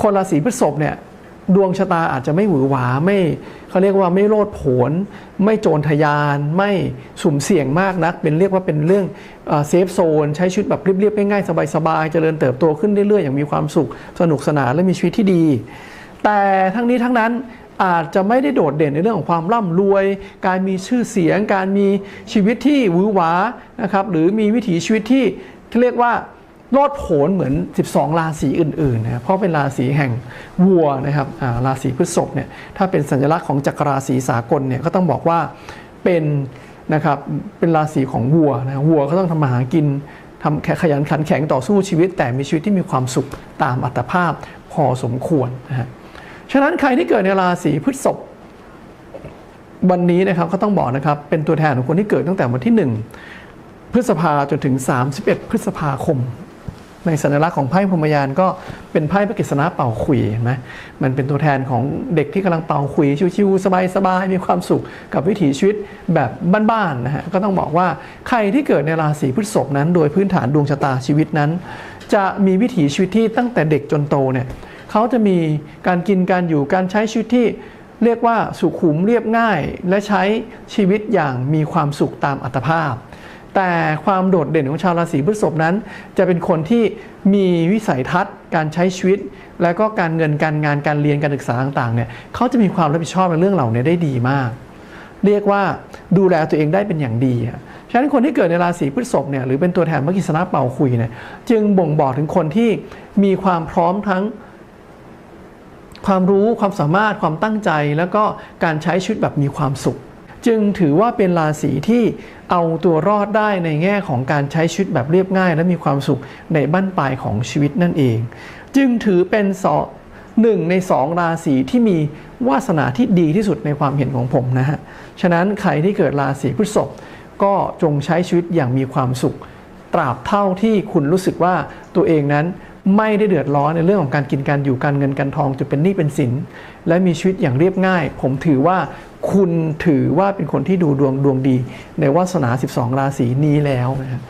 คนราศีพฤษภเนี่ยดวงชะตาอาจจะไม่หวือหวาไม่เขาเรียกว่าไม่โลดโผนไม่โจรทยาน ไม่สุ่มเสี่ยงมากนัก เป็นเรียกว่าเป็นเรื่องเซฟโซนใช้ชีวิตแบบเรียบๆง่ายๆสบายๆเจริญเติบโตขึ้นเรื่อยๆ อย่างมีความสุขสนุกสนานและมีชีวิตที่ดี แต่ทั้งนี้ทั้งนั้นอาจจะไม่ได้โดดเด่นในเรื่องของความร่ำรวย การมีชื่อเสียง การมีชีวิตที่หวือหวานะครับหรือมีวิถีชีวิตที่ที่เรียกว่า โลดโผนเหมือน 12 ราศีอื่นๆนะครับเพราะเป็นราศีแห่งวัวนะครับราศีพฤษภเนี่ยถ้าเป็นสัญลักษณ์ของจักรราศีสากลเนี่ยก็ต้องบอกว่าเป็นนะครับเป็นราศีของวัวนะวัวก็ต้องทำมาหากินทำขยันขันแข็งต่อสู้ชีวิต แต่มีชีวิตที่มีความสุขตามอัตภาพพอสมควรนะฮะฉะนั้นใครที่เกิดในราศีพฤษภวันนี้นะครับก็ต้องบอกนะครับเป็นตัวแทนของคนที่เกิดตั้งแต่วันที่ 1 พฤษภาจนถึง 31 พฤษภาคม ในสัญลักษณ์ของไพ่พรหมยานก็เป็นไพ่พระกฤษณะเป่าขุยเห็นไหมมันเป็นตัวแทนของเด็กที่กำลังเป่าขุยชิวๆสบายๆมีความสุขกับวิถีชีวิตแบบบ้านๆนะฮะก็ต้องบอกว่าใครที่เกิดในราศีพฤษภนั้น โดยพื้นฐานดวงชะตาชีวิตนั้น จะมีวิถีชีวิตที่ตั้งแต่เด็กจนโตเนี่ยเขาจะมีการกินการอยู่การใช้ชีวิตที่เรียกว่าสุขุมเรียบง่าย และใช้ชีวิตอย่างมีความสุขตามอัตภาพ แต่ความโดดเด่นของชาวราศีพฤษภนั้น จะเป็นคนที่มีวิสัยทัศน์ การใช้ชีวิต และก็การเงินการงานการเรียนการศึกษาต่างๆเนี่ยเขาจะมีความรับผิดชอบในเรื่องเหล่านี้ได้ดีมาก เรียกว่าดูแลตัวเองได้เป็นอย่างดีฉะนั้นคนที่เกิดในราศีพฤษภเนี่ยหรือเป็นตัวแทนมกิษณะเป่าคุยเนี่ยจึงบ่งบอกถึงคนที่มีความพร้อมทั้งความรู้ความสามารถความตั้งใจ แล้วก็การใช้ชีวิตแบบมีความสุข จึงถือว่าเป็นราศีที่เอาตัวรอดได้ในแง่ของการใช้ชีวิตแบบเรียบง่าย และมีความสุขในบั้นปลายของชีวิตนั่นเอง จึงถือเป็นสอหนึ่งในสองราศีที่มีวาสนาที่ดีที่สุดในความเห็นของผมนะฮะ ฉะนั้นใครที่เกิดราศีพฤษภก็จงใช้ชีวิตอย่างมีความสุข ตราบเท่าที่คุณรู้สึกว่าตัวเองนั้น ไม่ได้เดือดร้อนในเรื่องของการกินการอยู่การเงินการทองจะเป็นหนี้เป็นสิน และมีชีวิตอย่างเรียบง่าย ผมถือว่าคุณถือว่าเป็นคนที่ดูดวงดวงดี ในวาสนา 12 ราศีนี้แล้วนะครับ